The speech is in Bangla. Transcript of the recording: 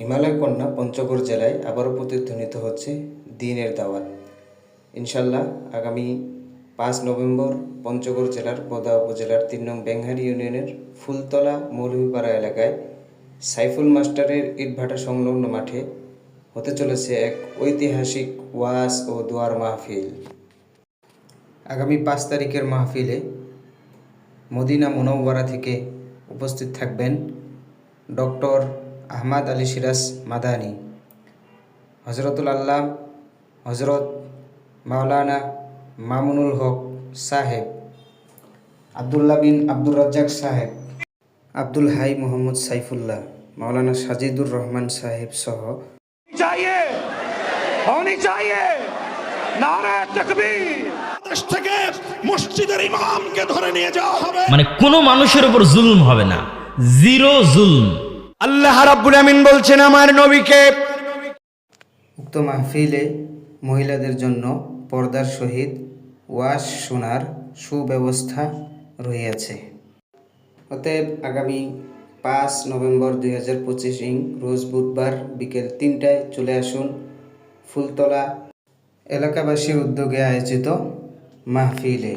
হিমালয় কন্যা পঞ্চগড় জেলায় আবারও প্রতিধ্বনিত হচ্ছে দিনের দাওয়াত। ইনশাল্লাহ আগামী পাঁচ নভেম্বর পঞ্চগড় জেলার বোদা উপজেলার তিন নং বেংহারি ইউনিয়নের ফুলতলা মৌলভীপাড়া এলাকায় সাইফুল মাস্টারের ইটভাটা সংলগ্ন মাঠে হতে চলেছে এক ঐতিহাসিক ওয়াজ ও দোয়ার মাহফিল। আগামী পাঁচ তারিখের মাহফিলে মদিনা মুনওয়ারা থেকে উপস্থিত থাকবেন ডক্টর আহমাদ আলী সিরাজ মাদানি হজরতুল আল্লাম হজরত মাওলানা মামুনুল হক সাহেব আবদুল্লাহ বিন আব্দুর রাজ্জাক সাহেব আব্দুল হাই মোহাম্মদ সাইফুল্লাহ মাওলানা সাজিদুর রহমান সাহেব সহ ইমামকে ধরে মানে কোনো মানুষের উপর জুলুম হবে না। জিরো জুলুম। আল্লাহ রাব্বুল আমিন বলছেন, আমার নবীকে উক্ত মাহফিলে মহিলাদের জন্য পর্দার সহিত ওয়াশ শোনার সুব্যবস্থা রহিয়াছে। অতএব আগামী পাঁচ নভেম্বর দুই হাজার পঁচিশ ইং, রোজ বুধবার বিকেল তিনটায় চলে আসুন ফুলতলা এলাকাবাসীর উদ্যোগে আয়োজিত মাহফিলে।